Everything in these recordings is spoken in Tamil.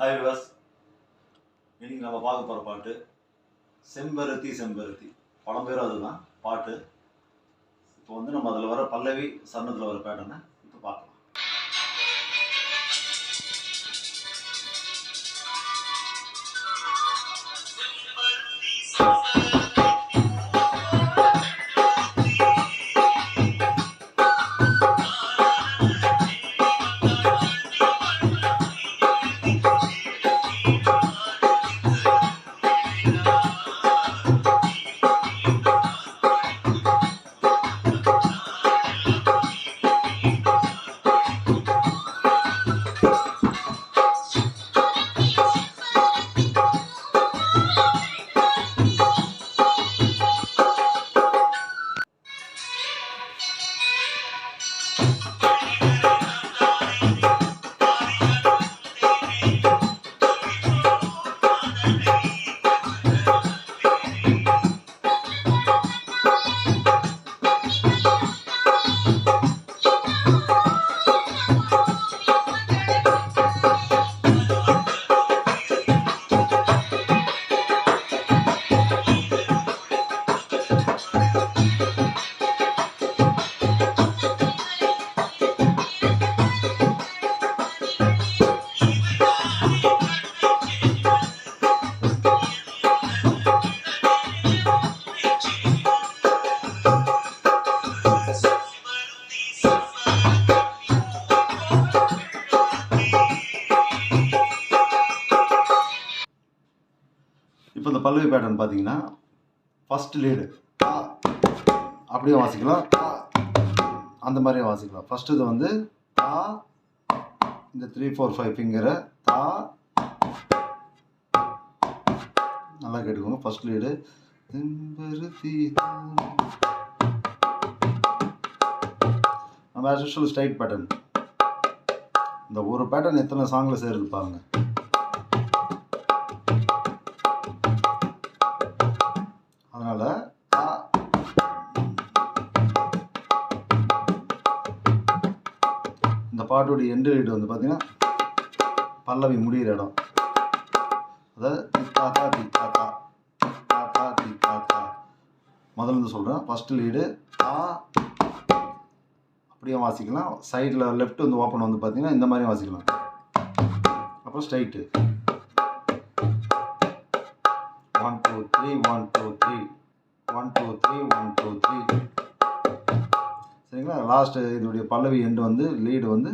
ஹாய் விவாஸ் இன்னைக்கு நம்ம பார்க்க போகிற பாட்டு செம்பருத்தி செம்பருத்தி. படம் பேரும் அதுதான் பாட்டு. இப்போ வந்து நம்ம அதில் வர பல்லவி சரணத்தில் வர பேட்டர்னை இப்போ இந்த பல்லவி பேட்டர்ன் பார்த்தீங்கன்னா ஃபஸ்ட் லீடு அப்படியே வாசிக்கலாம். அந்த மாதிரியே வாசிக்கலாம். ஃபஸ்ட் இது வந்து தா இந்த த்ரீ ஃபோர் ஃபைவ் ஃபிங்கரை தா நல்லா கேட்டுக்கோங்க. ஃபர்ஸ்ட் லீடு நம்ம ஆஸ் யூஷுவல் ஸ்ட்ரைட் பேட்டர்ன் இந்த ஒரு பேட்டர்ன் எத்தனை சாங்கில் சேருது பாருங்கள் பாட்டுடைய எண்டு லீடு வந்து பார்த்தீங்கன்னா பல்லவி முடிகிற இடம். அதாவது தித்தாத்தா தாத்தா தித்தாத்தா தித்தாத்தா முதல்ல இருந்து சொல்கிறேன் ஃபஸ்ட்டு லீடு தா. அப்படியே வாசிக்கலாம். சைடில் லெஃப்ட் வந்து ஓப்பன் வந்து பார்த்தீங்கன்னா இந்த மாதிரி வாசிக்கலாம். அப்புறம் straight one two three one two three one two three one two three சரிங்களா? லாஸ்ட்டு இதனுடைய பல்லவி எண்டு வந்து லீடு வந்து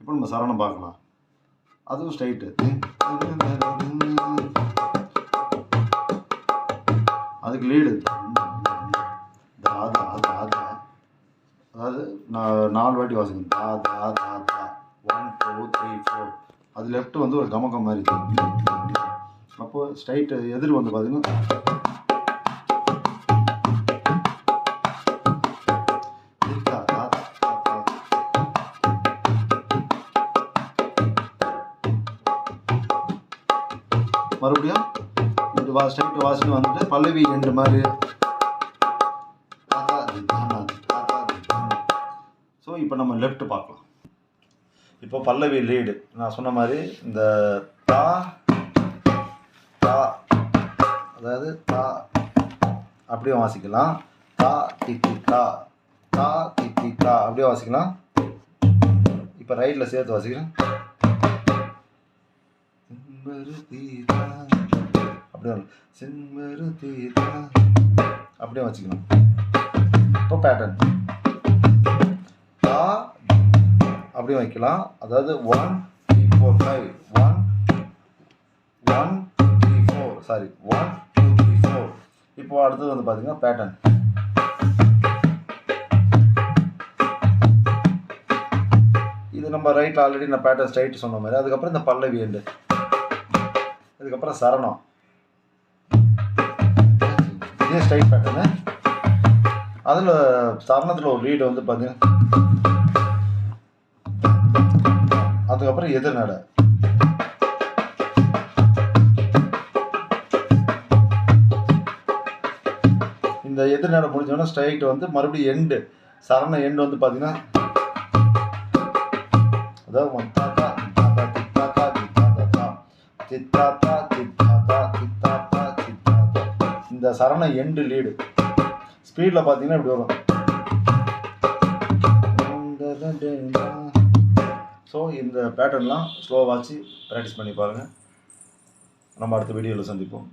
இப்போ நம்ம சரணம் பார்க்கலாம். அதுவும் ஸ்ட்ரைட்டு அதுக்கு லீடு தாதா தாதா. அதாவது நான் நாலு வாட்டி வாசிக்கணும். தா தா தா தா ஒன் டூ த்ரீ ஃபோர் அது லெஃப்ட் வந்து ஒரு கமக்கம் மாதிரி. அப்போது ஸ்ட்ரைட்டு எதிர் வந்து பார்த்தீங்கன்னா மறுபடியும் ரெண்டு வா ஸ்ட்ரைட்டு வாசனை வந்துட்டு பல்லவி ரெண்டு மாதிரி ஸோ இப்போ நம்ம லெஃப்ட் பார்க்கலாம். இப்போ பல்லவி லீடு நான் சொன்ன மாதிரி இந்த தா தா அதாவது தா அப்படியே வாசிக்கலாம். தா தித்தி தா தா. தி தா அப்படியே வாசிக்கலாம். இப்போ ரைட்டில் சேர்த்து வாசிக்கிறேன் செம்பருத்திதா அப்படியே வரும். செம்பருத்தி அப்படியே வச்சுக்கலாம் இப்போ பேட்டர்ன் தா அப்படியே வைக்கலாம். அதாவது one three four five one one three four sorry one two three four இப்போ அடுத்தது வந்து பார்த்தீங்கன்னா பேட்டர்ன் இது நம்ம ரைட் ஆல்ரெடி நான் பேட்டர் ஸ்ட்ரைட் சொன்ன மாதிரி. அதுக்கப்புறம் இந்த பல்லவி எண்டு அதுக்கப்புறம் சரணம். இதே ஸ்ட்ரைட் பேட்டர்னு அதில் சரணத்தில் ஒரு லீடு வந்து பார்த்தீங்கன்னா அதுக்கப்புறம் எதிர்நட இந்த எதிர்நட முடிஞ்சோன்னா ஸ்ட்ரைட் வந்து மறுபடியும் எண்டு சரண எண்டு வந்து பார்த்தீங்கன்னா அதாவது தித்தாத்தா தித்தாத்தா தித்தாத்தா தித்தாத்தா இந்த சரணம் எண்டு லீடு ஸ்பீடில் பார்த்தீங்கன்னா இப்படி வரும். ஸோ இந்த பேட்டர்ன்லாம் ஸ்லோவாச்சு ப்ராக்டிஸ் பண்ணி பாருங்கள் நம்ம அடுத்த வீடியோவில் சந்திப்போம்.